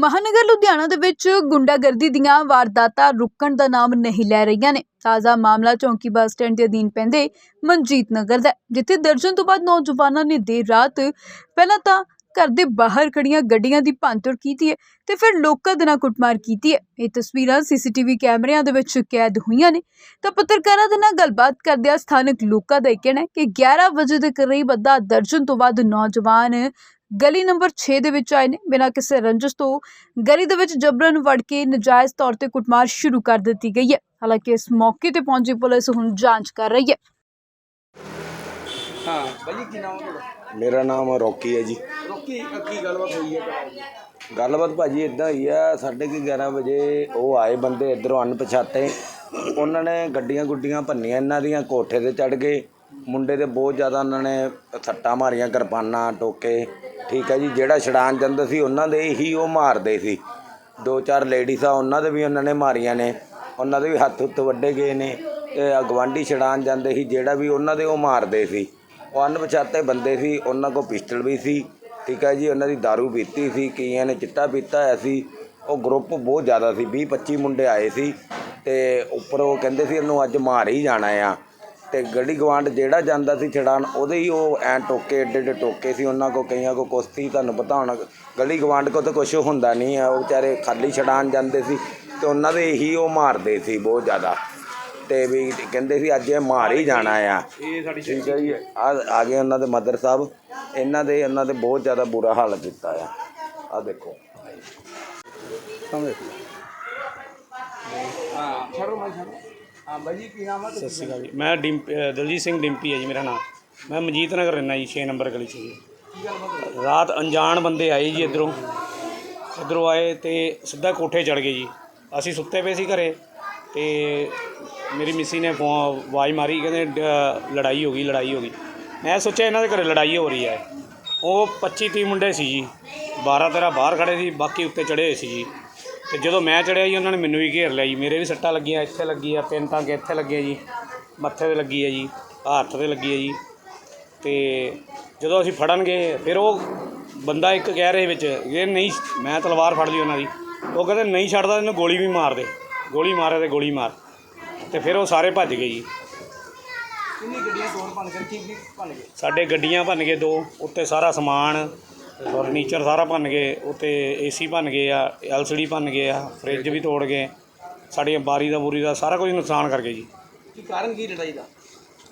ਮਹਾਨਗਰ ਲੁਧਿਆਣਾ ਦੇ ਵਿੱਚ ਗੁੰਡਾਗਰਦੀ ਦੀਆਂ ਵਾਰਦਾਤਾਂ ਰੁਕਣ ਦਾ ਨਾਮ ਨਹੀਂ ਲੈ ਰਹੀਆਂ ਨੇ। ਤਾਜ਼ਾ ਮਾਮਲਾ ਚੌਂਕੀ ਬੱਸ ਸਟੈਂਡ ਦੇ ਅਧੀਨ ਪੈਂਦੇ ਮਨਜੀਤ ਨਗਰ ਦਾ ਜਿੱਥੇ ਦਰਜਨ ਤੋਂ ਬਾਅਦ ਨੌਜਵਾਨਾਂ ਨੇ ਦੇਰ ਰਾਤ ਪਹਿਲਾਂ ਤਾਂ ਘਰ ਦੇ ਬਾਹਰ ਖੜੀਆਂ ਗੱਡੀਆਂ ਦੀ ਭੰਨਤੋੜ ਕੀਤੀ ਹੈ ਤੇ ਫਿਰ ਲੋਕਾਂ ਦੇ ਨਾਲ ਕੁੱਟਮਾਰ ਕੀਤੀ ਹੈ। ਇਹ ਤਸਵੀਰਾਂ ਸੀਸੀਟੀਵੀ ਕੈਮਰਿਆਂ ਦੇ ਵਿੱਚ ਕੈਦ ਹੋਈਆਂ ਨੇ। ਤਾਂ ਪੱਤਰਕਾਰਾਂ ਦੇ ਨਾਲ ਗੱਲਬਾਤ ਕਰਦਿਆਂ ਸਥਾਨਕ ਲੋਕਾਂ ਦਾ ਇਹ ਕਹਿਣਾ ਹੈ ਕਿ 11 ਵਜੇ ਦੇ ਕਰੀਬ ਅੱਧਾ ਦਰਜਨ ਤੋਂ ਵੱਧ ਨੌਜਵਾਨ ਗਲੀ ਨੰਬਰ 6 ਦੇ ਵਿੱਚ ਆਏ ਨੇ ਬਿਨਾਂ ਕਿਸੇ ਰੰਜਿਸ਼ ਤੋਂ। ਗਲੀ ਦੇ ਵਿੱਚ ਜਬਰਨ ਵੜ ਕੇ ਨਜਾਇਜ਼ ਤੌਰ ਤੇ ਕੁੱਟਮਾਰ ਸ਼ੁਰੂ ਕਰ ਦਿੱਤੀ ਗਈ ਹੈ। ਹਾਲਾਂਕਿ ਇਸ ਮੌਕੇ ਤੇ ਪਹੁੰਚੀ ਪੁਲਿਸ ਹੁਣ ਜਾਂਚ ਕਰ ਰਹੀ ਹੈ। ਕੀ ਨਾਮ ਮੇਰਾ ਨਾਮ ਰੋਕੀ ਹੈ ਜੀ। ਰੋਕੀ ਅ, ਕੀ ਗੱਲਬਾਤ ਹੋਈ ਹੈ? ਤੁਹਾਡੀ? ਗੱਲਬਾਤ ਭਾਜੀ ਇਦਾਂ ਹੋਈ ਆ ਸਾਢੇ ਕੁ 11 ਵਜੇ ਉਹ ਆਏ ਬੰਦੇ ਇਧਰੋਂ ਅਣਪਛਾਤੇ। ਉਹਨਾਂ ਨੇ ਗੱਡੀਆਂ ਗੁੱਡੀਆਂ ਭੰਨੀਆਂ ਇਹਨਾਂ ਦੀਆਂ ਕੋਠੇ ਤੇ ਚੜ ਗਏ। ਮੁੰਡੇ ਦੇ ਬਹੁਤ ਜ਼ਿਆਦਾ ਉਹਨਾਂ ਨੇ ਸੱਟਾਂ ਮਾਰੀਆਂ ਕਿਰਪਾਨਾਂ ਟੋਕੇ। ਠੀਕ ਹੈ ਜੀ, ਜਿਹੜਾ ਛੜਾਨ ਜਾਂਦਾ ਸੀ, ਉਹਨਾਂ ਦੇ ਹੀ ਉਹ ਮਾਰਦੇ ਸੀ। ਦੋ ਚਾਰ ਲੇਡੀਜ਼ ਆ, ਉਹਨਾਂ ਦੇ ਵੀ ਉਹਨਾਂ ਨੇ ਮਾਰੀਆਂ ਨੇ। ਉਹਨਾਂ ਦੇ ਵੀ ਹੱਥ ਹੁੱਥ ਵੱਡੇ ਗਏ ਨੇ। ਤੇ ਗਵਾਂਢੀ ਛੜਾਨ ਜਾਂਦੇ ਸੀ, ਜਿਹੜਾ ਵੀ ਉਹਨਾਂ ਦੇ ਉਹ ਮਾਰਦੇ ਸੀ। ਉਹ ਅਣਪਛਾਤੇ ਬੰਦੇ ਸੀ, ਉਹਨਾਂ ਕੋਲ ਪਿਸਟਲ ਵੀ ਸੀ। ਠੀਕ ਹੈ ਜੀ, ਉਹਨਾਂ ਦੀ दारू ਪੀਤੀ ਸੀ, ਕਈਆਂ ਨੇ ਚਿੱਟਾ ਪੀਤਾ ਹੋਇਆ ਸੀ। ਉਹ ਗਰੁੱਪ ਬਹੁਤ ਜ਼ਿਆਦਾ ਸੀ 20 25 ਮੁੰਡੇ ਆਏ ਸੀ। ਤੇ ਉੱਪਰ ਉਹ ਕਹਿੰਦੇ ਸੀ, ਇਹਨੂੰ ਅੱਜ ਮਾਰ ਹੀ ਜਾਣਾ ਆ। ਤੇ ਗੜੀ ਗਵਾਂਡ ਜਿਹੜਾ ਜਾਂਦਾ ਸੀ ਛੜਾਣ ਉਹਦੇ ਹੀ ਉਹ ਐ ਟੋਕੇ, ਏਡੇ ਏਡੇ ਟੋਕੇ ਸੀ, ਉਹਨਾਂ ਕੋ ਕਈਆਂ ਕੋ ਕੁਸ਼ਤੀ ਤੁਹਾਨੂੰ ਪਤਾ ਹੋਣਾ ਗਲੀ ਗਵਾਂਡ ਕੋ ਤਾਂ ਕੁਝ ਹੁੰਦਾ ਨਹੀਂ ਆ, ਉਹ ਵਿਚਾਰੇ ਖਾਲੀ ਛੜਾਣ ਜਾਂਦੇ ਸੀ ਤੇ ਉਹਨਾਂ ਦੇ ਹੀ ਉਹ ਮਾਰਦੇ ਸੀ ਬਹੁਤ ਜ਼ਿਆਦਾ। ਤੇ ਵੀ ਕਹਿੰਦੇ ਸੀ ਅੱਜ ਇਹ ਮਾਰ ਹੀ ਜਾਣਾ ਆ। ਇਹ ਸਾਡੀ ਠੀਕ ਹੈ ਜੀ, ਆ ਆ ਗਏ ਉਹਨਾਂ ਦੇ ਮਦਰ ਸਾਹਿਬ, ਇਹਨਾਂ ਦੇ ਇਹਨਾਂ ਦੇ ਬਹੁਤ ਜ਼ਿਆਦਾ ਬੁਰਾ ਹਾਲ ਕੀਤਾ ਆ। ਆ ਦੇਖੋ। ਸਮਝ ਹਾਂ, ਛੱਡੋ ਮੈਂ ਛੱਡੋ। ਹਾਂ ਭਾਜੀ ਕੀ ਨਾਮ ਹੈ ਸਤਿ ਸ਼੍ਰੀ ਅਕਾਲ ਜੀ। ਮੈਂ ਡਿੰਪ ਅ, ਦਲਜੀਤ ਸਿੰਘ ਡਿੰਪੀ ਹੈ ਜੀ ਮੇਰਾ ਨਾਮ। ਮੈਂ ਮਜੀਤ ਨਗਰ ਰਹਿਣਾ ਜੀ 6 ਨੰਬਰ ਗਲੀ 'ਚ ਜੀ। ਕੀ ਗੱਲਬਾਤ ਹੋਈ? ਰਾਤ ਅਣਜਾਣ ਬੰਦੇ ਆਏ ਜੀ ਇੱਧਰੋਂ। ਇੱਧਰੋਂ ਆਏ ਤੇ ਸਿੱਧਾ ਕੋਠੇ ਚੜ ਗਏ ਜੀ। ਅਸੀਂ ਸੁੱਤੇ ਪਏ ਸੀ ਘਰੇ ਤੇ ਮੇਰੀ ਮਿਸੀ ਨੇ ਫੋਨ ਆਵਾਜ਼ ਮਾਰੀ ਕਹਿੰਦੇ ਡ- ਲੜਾਈ ਹੋ ਗਈ ਲੜਾਈ ਹੋ ਗਈ। ਮੈਂ ਸੋਚਿਆ ਇਹਨਾਂ ਦੇ ਘਰੇ ਲੜਾਈ ਹੋ ਰਹੀ ਹੈ। ਉਹ 25 30 ਮੁੰਡੇ ਸੀ ਜੀ। 12 13 ਬਾਹਰ ਖੜੇ ਸੀ ਬਾਕੀ ਉੱਤੇ ਚੜੇ ਹੋਏ ਸੀ ਜੀ। ਤੇ ਜਦੋਂ ਮੈਂ ਚੜਿਆ ਜੀ ਉਹਨਾਂ ਨੇ ਮੈਨੂੰ ਵੀ ਘੇਰ ਲਿਆ ਜੀ। ਮੇਰੇ ਵੀ ਸੱਟਾਂ ਲੱਗੀਆਂ ਇੱਥੇ ਲੱਗੀ ਆ ਤਿੰਨ ਟਾਂਗੇ ਇੱਥੇ ਲੱਗੇ ਜੀ। ਮੱਥੇ ਤੇ ਲੱਗੀ ਹੈ ਜੀ ਹੱਥ ਤੇ ਲੱਗੀ ਹੈ ਜੀ। ਤੇ ਜਦੋਂ ਅਸੀਂ ਫੜਨਗੇ ਫਿਰ ਉਹ ਬੰਦਾ ਇੱਕ ਕਹਿ ਰਹੇ ਵਿੱਚ ਇਹ ਨਹੀਂ ਮੈਂ ਤਲਵਾਰ ਫੜ ਲਈ ਉਹਨਾਂ ਦੀ। ਉਹ ਕਹਿੰਦੇ ਨਹੀਂ ਛੱਡਦਾ ਇਹਨੂੰ ਗੋਲੀ ਵੀ ਮਾਰ ਦੇ। ਗੋਲੀ ਮਾਰੇ ਤੇ ਗੋਲੀ ਮਾਰ। ਤੇ ਫਿਰ ਉਹ ਸਾਰੇ ਭੱਜ ਗਏ ਜੀ। ਕਿੰਨੀ ਗੱਡੀਆਂ ਤੋੜ ਭੰਨ ਕੇ ਕੀ ਕੀ ਭੰਨ ਗਏ? ਸਾਡੇ ਗੱਡੀਆਂ ਭੰਨ ਗਏ ਦੋ ਉੱਤੇ ਸਾਰਾ ਸਮਾਨ ਫਰਨੀਚਰ ਸਾਰਾ ਭੰਨ ਗਏ ਉੱਤੇ ਏਸੀ ਭੰਨ ਗਏ ਆ ਐਲਸੀਡੀ ਭੰਨ ਗਏ ਆ ਫ੍ਰਿਜ ਵੀ ਤੋੜ ਗਏ। ਸਾਡੀਆਂ ਬਾਰੀ ਦਾ ਬੂਰੀ ਦਾ ਸਾਰਾ ਕੁਝ ਨੁਕਸਾਨ ਕਰ ਗਏ ਜੀ। ਕੀ ਕਾਰਨ ਕੀ ਲੜਾਈ ਦਾ?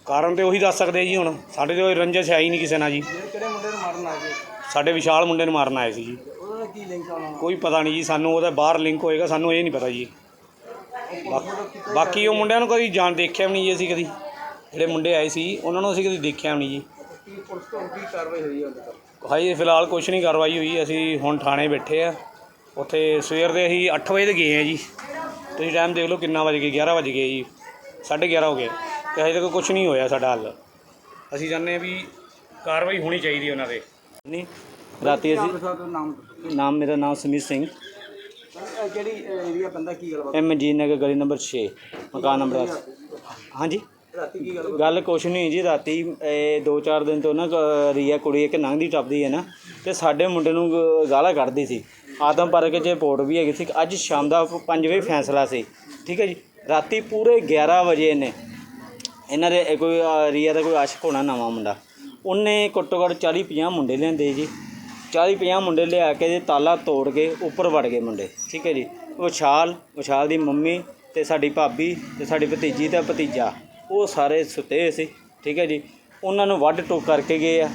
ਕਾਰਨ ਤੇ ਉਹੀ ਦੱਸ ਸਕਦੇ ਜੀ ਹੁਣ। ਸਾਡੇ ਤੇ ਕੋਈ ਰੰਜਿਸ਼ ਹੈ ਹੀ ਨਹੀਂ ਕਿਸੇ ਨਾਲ ਜੀ। ਕਿਹੜੇ ਮੁੰਡੇ ਨੂੰ ਮਾਰਨ ਆ ਗਏ ਸਾਡੇ ਵਿਸ਼ਾਲ ਮੁੰਡੇ ਨੂੰ ਮਾਰਨ ਆਏ ਸੀ ਜੀ। ਉਹਦਾ ਕੀ ਲਿੰਕ ਆ ਉਹਨਾਂ ਨਾਲ? ਕੋਈ ਪਤਾ ਨਹੀਂ ਜੀ ਸਾਨੂੰ ਉਹਦਾ ਬਾਹਰ ਲਿੰਕ ਹੋਏਗਾ ਸਾਨੂੰ ਇਹ ਨਹੀਂ ਪਤਾ ਜੀ। ਬਾਕੀ ਉਹ ਮੁੰਡਿਆਂ ਨੂੰ ਕਦੀ ਜਾਣ ਦੇਖਿਆ ਵੀ ਨਹੀਂ ਜੀ ਅਸੀਂ ਕਦੀ। ਜਿਹੜੇ ਮੁੰਡੇ ਆਏ ਸੀ ਉਹਨਾਂ ਨੂੰ ਅਸੀਂ ਕਦੀ ਦੇਖਿਆ ਵੀ ਨਹੀਂ ਜੀ। ਕੀ ਪੁਲਿਸ ਤੋਂ ਕੀ ਕਾਰਵਾਈ ਹੋਈ ਹੈ ਤੱਕ ਹਾਈ ਫਿਲਹਾਲ ਕੁਝ ਨਹੀਂ ਕਾਰਵਾਈ ਹੋਈ ਅਸੀਂ ਹੁਣ ਥਾਣੇ ਬੈਠੇ ਆ। ਉੱਥੇ ਸਵੇਰ ਦੇ ਅਸੀਂ 8 ਵਜੇ ਦੇ ਗਏ ਆ ਜੀ। ਤੁਸੀਂ ਟਾਈਮ ਦੇਖ ਲਓ ਕਿੰਨਾ ਵਜ ਗਏ 11 ਵਜ ਗਏ ਜੀ। 11:30 ਹੋ ਗਏ। ਤੇ ਹਜੇ ਤੱਕ ਕੁਝ ਨਹੀਂ ਹੋਇਆ ਸਾਡਾ ਹੱਲ। ਅਸੀਂ ਚਾਹੁੰਦੇ ਆ ਵੀ ਕਾਰਵਾਈ ਹੋਣੀ ਚਾਹੀਦੀ ਉਹਨਾਂ ਦੇ। ਨਹੀਂ ਰਾਤੀ ਅਸੀਂ ਨਾਮ ਮੇਰਾ ਨਾਮ ਸਮੀਤ ਸਿੰਘ। ਇਹ ਕਿਹੜੀ ਏਰੀਆ ਬੰਦਾ ਕੀ ਗੱਲਬਾਤ ਐਮ ਜੀ ਨਗਰ ਗਲੀ ਨੰਬਰ 6 ਮਕਾਨ ਨੰਬਰ 10 ਹਾਂਜੀ? ਰਾਤੀ ਕੀ ਗੱਲਬਾਤ ਗੱਲ ਕੁਛ ਨਹੀਂ ਜੀ ਰਾਤੀ ਇਹ ਦੋ ਚਾਰ ਦਿਨ ਤੋਂ ਨਾ ਕ- ਰੀਆ ਕੁੜੀ ਇੱਕ ਲੰਘਦੀ ਟੱਪਦੀ ਹੈ ਨਾ ਤੇ ਸਾਡੇ ਮੁੰਡੇ ਨੂੰ ਗ- ਗਾਲਾਂ ਕੱਢਦੀ ਸੀ। ਆਦਮ ਪਾਰਕ 'ਚ ਰਿਪੋਰਟ ਵੀ ਹੈਗੀ ਸੀ ਅੱਜ ਸ਼ਾਮ ਦਾ 5 ਵਜੇ ਫੈਸਲਾ ਸੀ। ਠੀਕ ਹੈ ਜੀ? ਰਾਤੀ ਪੂਰੇ 11 ਵਜੇ ਨੇ ਇਹਨਾਂ ਦੇ ਇਹ ਕੋਈ ਅ, ਰੀਆ ਦਾ ਕੋਈ ਆਸ਼ਕ ਹੋਣਾ ਨਵਾਂ ਮੁੰਡਾ। ਉਹਨੇ ਘੱਟੋ ਘੱਟ 40 50 ਮੁੰਡੇ ਲਿਆਂਦੇ ਜੀ। 40 50 ਮੁੰਡੇ ਲਿਆ ਕੇ ਜੇ ਤਾਲਾ ਤੋੜ ਕੇ ਉੱਪਰ ਵੜ ਗਏ ਮੁੰਡੇ। ਠੀਕ ਹੈ ਜੀ? ਵਿਸ਼ਾਲ ਵਿਸ਼ਾਲ ਦੀ ਮੰਮੀ ਤੇ ਸਾਡੀ ਭਾਬੀ ਤੇ ਸਾਡੀ ਭਤੀਜੀ ਤੇ ਭਤੀਜਾ। ਉਹ ਸਾਰੇ ਸੁੱਤੇ ਸੀ ਠੀਕ ਹੈ ਜੀ। ਉਹਨਾਂ ਨੂੰ ਵੱਢ ਟੋਕ ਕਰਕੇ ਗਏ ਆ।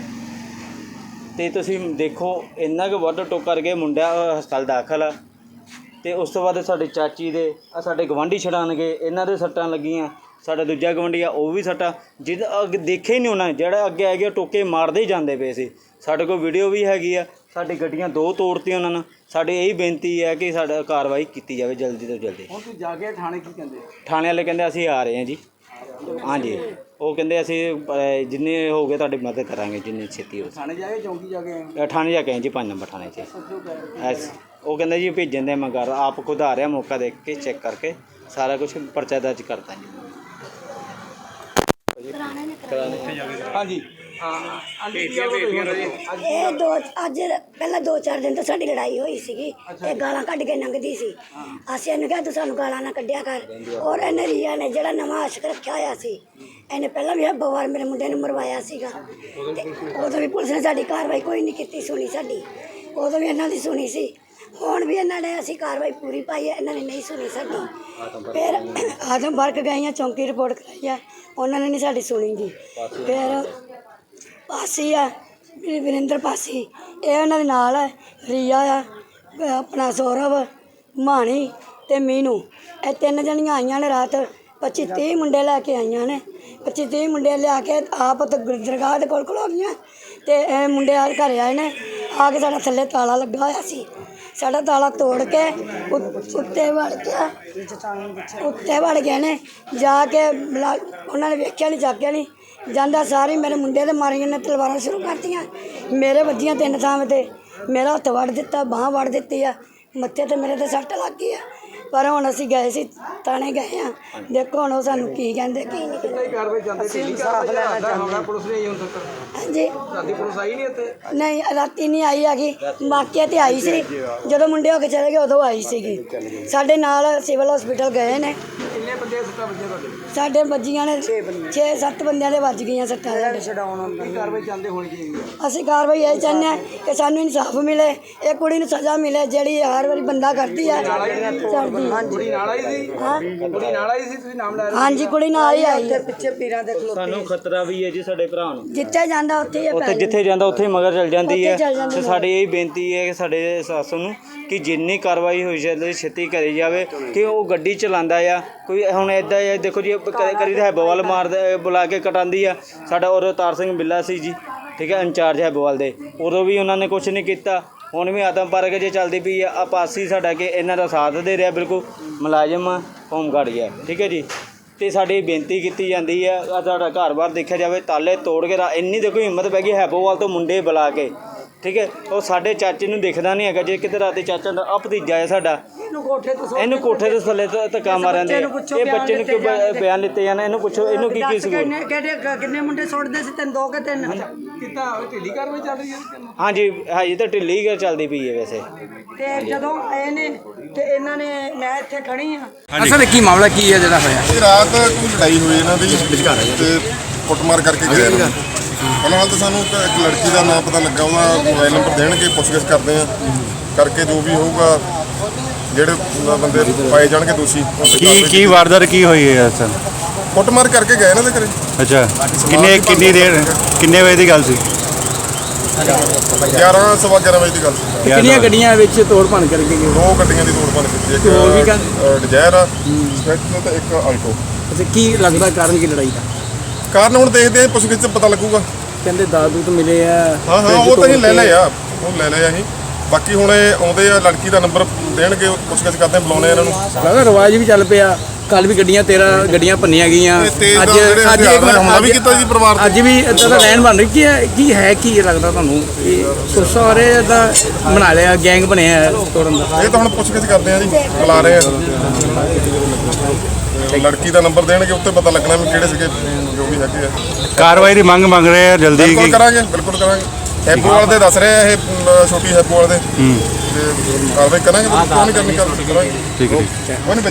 ਤੇ ਤੁਸੀਂ ਦੇਖੋ ਇੰਨਾ ਕੁ ਵੱਢ ਟੋਕ ਕਰਕੇ ਮੁੰਡਾ ਹਸਪਤਾਲ ਦਾਖਲ ਆ। ਤੇ ਉਸ ਤੋਂ ਬਾਅਦ ਸਾਡੇ ਚਾਚੀ ਦੇ ਆ ਸਾਡੇ ਗਵਾਂਢੀ ਛੜਾਣਗੇ ਇਹਨਾਂ ਦੇ ਸੱਟਾਂ ਲੱਗੀਆਂ। ਸਾਡਾ ਦੂਜਾ ਗਵਾਂਢੀ ਆ ਉਹ ਵੀ ਸੱਟਾਂ। ਜਿਹਦਾ ਅੱਗੇ ਦੇਖੇ ਹੀ ਨਹੀਂ ਉਹਨਾਂ ਜਿਹੜਾ ਅੱਗੇ ਆ ਗਿਆ ਟੋਕੇ ਮਾਰਦੇ ਹੀ ਜਾਂਦੇ ਪਏ ਸੀ। ਸਾਡੇ ਕੋਲ ਵੀਡੀਓ ਵੀ ਹੈਗੀ ਆ ਸਾਡੀ ਗੱਡੀਆਂ ਦੋ ਤੋੜਤੀਆਂ ਉਹਨਾਂ ਨੇ। ਸਾਡੀ ਇਹੀ ਬੇਨਤੀ ਹੈ ਕਿ ਸਾਡਾ ਕਾਰਵਾਈ ਕੀਤੀ ਜਾਵੇ ਜਲਦੀ ਤੋਂ ਜਲਦੀ। ਹੁਣ ਤੂੰ ਜਾ ਕੇ ਥਾਣੇ ਕੀ ਕਹਿੰਦੇ? ਥਾਣੇ ਵਾਲੇ ਕਹਿੰਦੇ ਅਸੀਂ ਆ ਰਹੇ ਹਾਂ ਜੀ। ਹਾਂਜੀ। ਉਹ ਕਹਿੰਦੇ ਅਸੀਂ ਅਹ, ਜਿੰਨੇ ਹੋ ਗਏ ਤੁਹਾਡੀ ਮਦਦ ਕਰਾਂਗੇ ਜਿੰਨੀ ਛੇਤੀ ਹੋ ਥਾਣੇ ਜਾ ਕੇ ਚੌਂਕੀ ਜਾ ਕੇ ਆਏ ਹੋ? ਸਕੇ ਥਾਣੇ ਜਾ ਕੇ ਆਏ ਜੀ ਪੰਜ ਨੰਬਰ ਥਾਣੇ 'ਚ। ਸੱਚੋ ਕਹਿ ਰਹੇ ਐਸ ਉਹ ਕਹਿੰਦੇ ਜੀ ਭੇਜਣ ਦੇ ਮਗਰ ਆਪ ਖੁਦ ਆ ਰਿਹਾ ਮੌਕਾ ਦੇਖ ਕੇ ਚੈੱਕ ਕਰਕੇ ਸਾਰਾ ਕੁਝ ਪਰਚਾ ਦਰਜ ਕਰਤਾ ਜੀ। ਹਾਂਜੀ। ਇਹ ਦੋ ਅੱਜ ਪਹਿਲਾਂ ਦੋ ਚਾਰ ਦਿਨ ਤੋਂ ਸਾਡੀ ਲੜਾਈ ਹੋਈ ਸੀਗੀ। ਇਹ ਗਾਲਾਂ ਕੱਢ ਕੇ ਲੰਘਦੀ ਸੀ। ਅਸੀਂ ਇਹਨੂੰ ਕਿਹਾ ਤੂੰ ਸਾਨੂੰ ਗਾਲਾਂ ਨਾ ਕੱਢਿਆ ਕਰ। ਔਰ ਇਹਨੇ ਰੀਆ ਨੇ ਜਿਹੜਾ ਨਵਾਂ ਆਸ਼ਕ ਰੱਖਿਆ ਹੋਇਆ ਸੀ ਇਹਨੇ ਪਹਿਲਾਂ ਵੀ ਬਹੁਤ ਵਾਰ ਮੇਰੇ ਮੁੰਡੇ ਨੂੰ ਮਰਵਾਇਆ ਸੀਗਾ। ਤੇ ਉਦੋਂ ਵੀ ਪੁਲਿਸ ਨੇ ਸਾਡੀ ਕਾਰਵਾਈ ਕੋਈ ਨਹੀਂ ਕੀਤੀ ਸੁਣੀ ਸਾਡੀ। ਉਦੋਂ ਵੀ ਇਹਨਾਂ ਦੀ ਸੁਣੀ ਸੀ। ਹੁਣ ਵੀ ਇਹਨਾਂ ਨੇ ਅਸੀਂ ਕਾਰਵਾਈ ਪੂਰੀ ਪਾਈ ਹੈ ਇਹਨਾਂ ਨੇ ਨਹੀਂ ਸੁਣੀ ਸਾਡੀ। ਫਿਰ ਆਦਮ ਵਰਕ ਗਈਆਂ ਚੌਂਕੀ ਰਿਪੋਰਟ ਕਰਾਈ ਹੈ। ਉਹਨਾਂ ਨੇ ਨਹੀਂ ਸਾਡੀ ਸੁਣੀ ਜੀ। ਫਿਰ ਪਾਸੀ ਆ ਵੀ- ਵਿਰਿੰਦਰ ਪਾਸੀ। ਇਹ ਉਹਨਾਂ ਦੇ ਨਾਲ ਹੈ ਰੀਆ ਆ ਅਹ ਆਪਣਾ ਸੌਰਵ, ਮਾਣੀ ਤੇ ਮੀਨੂ। ਇਹ ਤਿੰਨ ਜਣੀਆਂ ਆਈਆਂ ਨੇ ਰਾਤ। 25 30 ਮੁੰਡੇ ਲੈ ਕੇ ਆਈਆਂ ਨੇ। 25 30 ਮੁੰਡੇ ਲਿਆ ਕੇ ਆਪ ਤੇ ਦਰਗਾਹ ਦੇ ਕੋਲ ਖਲੋ ਗਈਆਂ ਤੇ ਇਹ ਮੁੰਡੇ ਆ ਘਰੇ ਆਏ ਨੇ। ਆ ਕੇ ਸਾਡਾ ਥੱਲੇ ਤਾਲਾ ਲੱਗਾ ਹੋਇਆ ਸੀ। ਸਾਡਾ ਤਾਲਾ ਤੋੜ ਕੇ ਉ- ਉੱਤੇ ਵੜ ਗਿਆ ਉੱਤੇ ਵੜ ਗਏ ਨੇ। ਜਾ ਕੇ ਬਲਾ- ਉਹਨਾਂ ਨੇ ਵੇਖਿਆ ਨਹੀਂ ਚੱਕਿਆ ਨਹੀਂ ਜਾਂਦਾ ਸਾਰੇ ਮੇਰੇ ਮੁੰਡੇ ਦੇ ਮਾਰੀਆਂ ਨੇ ਤਲਵਾਰਾਂ ਸ਼ੁਰੂ ਕਰਤੀਆਂ। ਮੇਰੇ ਵੱਜੀਆਂ ਤਿੰਨ ਥਾਂ ਤੇ। ਮੇਰਾ ਹੱਥ ਵੜ ਦਿੱਤਾ ਬਾਹ ਵੜ ਦਿੱਤੀ ਆ। ਮੱਥੇ ਤੇ ਮੇਰੇ ਤੇ ਸੱਟ ਲੱਗ ਗਈ ਆ। ਪਰ ਹੁਣ ਅਸੀਂ ਗਏ ਸੀ ਤਾਣੇ ਗਏ ਆ। ਦੇਖੋ ਹੁਣ ਉਹ ਸਾਨੂੰ ਕੀ ਕਹਿੰਦੇ ਕੀ ਨਹੀਂ ਕਹਿੰਦੇ। ਕਾਰਵਾਈ ਜਾਂਦੇ ਢਿੱਲੀ ਕਾਰਵਾਈ ਲੈਣਾ ਚਾਹੁੰਦਾ ਪੁਲਿਸ ਨੇ ਆਈ ਹੁਣ ਤੱਕ। ਹਾਂਜੀ। ਸਾਡੀ ਪੁਲਿਸ ਆਈ ਨਹੀਂ ਇੱਥੇ? ਨਹੀਂ ਰਾਤੀ ਨਹੀਂ ਆਈ ਹੈਗੀ। ਮਾਕਿਆ ਤੇ ਆਈ ਸੀ। ਜਦੋਂ ਮੁੰਡੇ ਹੋ ਕੇ ਚਲੇ ਗਏ ਉਦੋਂ ਆਈ ਸੀਗੀ। ਸਾਡੇ ਨਾਲ ਸਿਵਲ ਹਸਪੀਟਲ ਗਏ ਨੇ। ਬੰਦੇ ਸੱਟਾਂ ਤੁਹਾਡੇ? ਸਾਡੇ ਵੱਜੀਆਂ ਨੇ 6-7 ਬੰਦਿਆਂ ਦੇ ਵੱਜ ਗਈਆਂ ਸੱਟਾਂ ਸਾਡੇ। ਕੀ ਕਾਰਵਾਈ ਜਾਂਦੇ ਹੋਣੀ ਚਾਹੀਦੀ ਹੈ? ਅਸੀਂ ਕਾਰਵਾਈ ਇਹ ਚਾਹੁੰਦੇ ਹਾਂ ਕਿ ਸਾਨੂੰ ਇਨਸਾਫ ਮਿਲੇ ਇਹ ਕੁੜੀ ਨੂੰ ਸਜ਼ਾ ਮਿਲੇ ਜਿਹੜੀ ਹਰ ਵਾਰੀ ਬੰਦਾ ਕਰਦੀ ਹੈ ਕਰਦੀ ਕੁੜੀ ਨਾਲ ਆਈ ਸੀ? ਹਾਂ। ਕੁੜੀ ਨਾਲ ਆਈ ਸੀ? ਤੁਸੀਂ ਨਾਮ ਲੈ ਰਹੇ ਹਾਂਜੀ ਕੁੜੀ ਨਾਲ ਹੀ ਆਈ ਹੈ। ਸਾਨੂੰ ਖਤਰਾ ਵੀ ਹੈ ਜੀ ਸਾਡੇ ਭਰਾ ਨੂੰ। ਜਿੱਥੇ ਜਾਂਦਾ ਉੱਥੇ ਹੀ ਉੱਥੇ ਜਿੱਥੇ ਜਾਂਦਾ ਉੱਥੇ ਹੀ ਮਗਰ ਚਲ ਜਾਂਦੀ ਹੈ। ਉੱਥੇ ਚੱਲ ਜਾਂਦੀ ਤੇ ਸਾਡੀ ਇਹ ਬੇਨਤੀ ਹੈ ਕਿ ਸਾਡੇ ਸੱਸ ਨੂੰ ਕਿ ਜਿੰਨੀ ਕਾਰਵਾਈ ਹੋਈ ਜਾਂਦੀ ਛੇਤੀ ਕਰੀ ਜਾਵੇ ਕਿ ਉਹ ਗੱਡੀ ਚਲਾਉਂਦਾ ਆ। ਕੋਈ ਹੁਣ ਇਦਾਂ ਹੈ ਦੇਖੋ ਜੀ ਕਰੀ ਕਰੀ ਤਾਂ ਹੈਬੋਵਾਲ ਮਾਰਦਾ ਬੁਲਾ ਕੇ ਕਟਾਉਂਦੀ ਆ। ਸਾਡਾ ਉਦੋਂ ਅਵਤਾਰ ਸਿੰਘ ਬਿੱਲਾ ਸੀ ਜੀ, ਠੀਕ ਹੈ ਇੰਚਾਰਜ ਹੈਬੋਵਾਲ ਦੇ। ਉਦੋਂ ਵੀ ਉਹਨਾਂ ਨੇ ਕੁਝ ਨਹੀਂ ਕੀਤਾ। ਹੁਣ ਵੀ ਆਤਮ ਪਾਰਕ ਜੇ ਚੱਲਦੀ ਪਈ ਆ ਆ ਪਾਸੀ ਸਾਡਾ ਕਿ ਇਹਨਾਂ ਦਾ ਸਾਥ ਦੇ ਰਿਹਾ ਬਿਲਕੁਲ। ਮੁਲਾਜ਼ਮ ਆ ਹੋਮਗਾਰਡ ਹੀ ਆ ਠੀਕ ਹੈ ਜੀ। ਤੇ ਸਾਡੀ ਬੇਨਤੀ ਕੀਤੀ ਜਾਂਦੀ ਹੈ ਆ ਸਾਡਾ ਘਰ-ਬਾਰ ਦੇਖਿਆ ਜਾਵੇ, ਤਾਲੇ ਤੋੜ ਕੇ ਰਾ- ਇੰਨੀ ਦੇਖੋ ਹਿੰਮਤ ਪੈ ਗਈ ਹੈਬੋਵਾਲ ਤੋਂ ਮੁੰਡੇ ਬੁਲਾ ਕੇ। ਠੀਕ ਹੈ? ਉਹ ਸਾਡੇ ਚਾਚੇ ਨੂੰ ਦਿਖਦਾ ਨਹੀਂ ਹੈਗਾ ਜੇ ਕਿਤੇ ਰਾਤੇ ਚਾਚਾ ਦਾ ਆ ਭਤੀਜਾ ਹੈ ਸਾਡਾ। ਇਹਨੂੰ ਕੋਠੇ ਤੋਂ ਇਹਨੂੰ ਕੋਠੇ ਤੋਂ ਥੱਲੇ ਧ- ਧੱਕਾ ਮਾਰਨ ਦੇ। ਇਹ ਬੱਚੇ ਨੂੰ ਕਿਉਂ ਬ- ਬਿਆਨ ਲਿੱਤੇ ਜਾਣ? ਇਹਨੂੰ ਪੁੱਛੋ ਇਹਨੂੰ ਕੀ ਕੀ ਸਬੂਤ ਕਿਹੜੇ ਕਿੰਨੇ ਮੁੰਡੇ ਸੁੱਟਦੇ ਸੀ? ਤੈਨੂੰ ਦੋ ਕਿ ਤਿੰਨ? ਕਿੱਦਾਂ ਢਿੱਲੀ ਕਾਰਵਾਈ ਚੱਲ ਰਹੀ ਹੈ ਜੀ? ਹਾਂਜੀ ਹਾਂਜੀ ਤਾਂ ਢਿੱਲੀ ਗੱਲ ਚੱਲਦੀ ਪਈ ਹੈ ਵੈਸੇ। ਤੇ ਜਦੋਂ ਆਏ ਨੇ ਤੇ ਇਹਨਾਂ ਨੇ ਮੈਂ ਇੱਥੇ ਖੜੀ ਆ ਅਸਲ ਕੀ ਮਾਮਲਾ ਕੀ ਹੈ ਜਿਹੜਾ ਹੋਇਆ? ਇਹ ਰਾਤ ਕੋਈ ਲੜਾਈ ਹੋਈ ਇਹਨਾਂ ਦੀ ਤੇ ਕੁੱਟਮਾਰ ਕਰਕੇ ਗਏ ਨੇ। ਫਿਲਹਾਲ ਤਾਂ ਸਾਨੂੰ ਇੱਕ ਇੱਕ ਲੜਕੀ ਦਾ ਨਾਮ ਪਤਾ ਲੱਗਾ ਉਹਦਾ ਮੋਬਾਈਲ ਨੰਬਰ ਦੇਣਗੇ ਪੁੱਛਗਿੱਛ ਕਰਦੇ ਆ ਕਰਕੇ ਜੋ ਵੀ ਹੋਊਗਾ ਜਿਹੜੇ ਬੰਦੇ ਪਾਏ ਜਾਣਗੇ ਦੋਸ਼ੀ ਕੀ ਕੀ ਵਾਰਦਾਤ ਕੀ ਹੋਈ ਹੈ ਸਰ? ਕੁੱਟਮਾਰ ਕਰਕੇ ਗਏ ਇਹਨਾਂ ਦੇ ਘਰੇ। ਅੱਛਾ। ਕਿੰਨੇ ਕਿੰਨੀ ਦੇਰ ਕਿੰਨੇ ਵਜੇ ਦੀ ਗੱਲ ਸੀ? 11 ਸਵਾ 11 ਵਜੇ ਦੀ ਗੱਲ ਸੀ। ਕਿੰਨੀਆਂ ਗੱਡੀਆਂ ਵਿੱਚ ਤੋੜ ਭੰਨ ਕਰਕੇ ਗਏ? ਦੋ ਗੱਡੀਆਂ ਦੀ ਤੋੜ ਭੰਨ ਕੀਤੀ ਇੱਕ ਹੋਰ ਵੀ ਡਿਜ਼ਾਇਰ ਆ ਸਪੈਕਟਰ ਤੇ ਇੱਕ ਆਲਟੋ ਅੱਛਾ ਕੀ ਲੱਗਦਾ ਕਾਰਨ ਕੀ ਲੜਾਈ ਦਾ? ਕਾਰਨ ਹੁਣ ਦੇਖਦੇ ਆ ਪੁੱਛਗਿੱਛ 'ਚ ਪਤਾ ਲੱਗੂਗਾ। ਕਹਿੰਦੇ ਦਾਦੂ ਤੋਂ ਮਿਲੇ ਆ। ਹਾਂ ਹਾਂ ਉਹ ਤਾਂ ਹੀ ਲੈ ਲਏ ਆ। ਉਹ ਲੈ ਲਏ ਅਸੀਂ। ਬਾਕੀ ਹੁਣ ਇਹ ਆਉਂਦੇ ਆ ਲੜਕੀ ਦਾ ਨੰਬਰ ਦੇਣਗੇ ਪੁੱਛਗਿੱਛ ਕਰਦੇ ਆ ਬੁਲਾਉਣੇ ਆ ਇਹਨਾਂ ਨੂੰ। ਲੱਗਦਾ ਰਿਵਾਜ ਵੀ ਚੱਲ ਪਿਆ। ਕੱਲ ਵੀ ਗੱਡੀਆਂ 13 ਗੱਡੀਆਂ ਭੰਨੀਆਂ ਗਈਆਂ। ਇਹ ਤੇਜ਼ ਦਾ ਜਿਹੜੇ ਹਥਿਆਰ ਨਾਲ ਹਮਲਾ ਵੀ ਕੀਤਾ ਜੀ ਪਰਿਵਾਰ ਤੇ। ਅੱਜ ਵੀ ਇਦਾਂ ਦਾ ਲੈਣ ਬਣ ਰਹੀ। ਕੀ ਹੈ ਕੀ ਹੈ ਕੀ ਲੱਗਦਾ ਤੁਹਾਨੂੰ? ਇਹ ਸਾਰੇ ਦਾ ਬਣਾ ਲਿਆ ਗੈਂਗ ਬਣਿਆ ਤੋੜਨ ਦਾ। ਇਹ ਤਾਂ ਹੁਣ ਪੁੱਛਗਿੱਛ ਕਰਦੇ ਆ ਜੀ ਬੁਲਾ ਰਹੇ ਆ। ਲੜਕੀ ਦਾ ਨੰਬਰ ਦੇਣਗੇ ਉੱਤੇ ਪਤਾ ਲੱਗਣਾ ਵੀ ਕਿਹੜੇ ਸੀਗੇ ਜੋ ਵੀ ਹੈਗੇ ਆ। ਕਾਰਵਾਈ ਦੀ ਮੰਗ ਮੰਗ ਰਹੇ ਆ ਜਲਦੀ ਬਿਲਕੁਲ ਕੀ ਕਰਾਂਗੇ ਬਿਲਕੁਲ ਕਰਾਂਗੇ। ਹੈਪੋਵਾਲ ਦੇ ਦੱਸ ਰਹੇ ਆ ਇਹ ਅਮ, ਛੋਟੀ ਹੈਪੋਵਾਲ ਦੇ। ਤੇ ਕਾਰਵਾਈ ਕਰਾਂਗੇ ਕਿਉਂ ਨਹੀਂ ਕਰਨੀ ਕਰ- ਕਰਾਂਗੇ। ਠੀਕ ਹੈ ਠੀਕ ਕੋਈ ਨਹੀਂ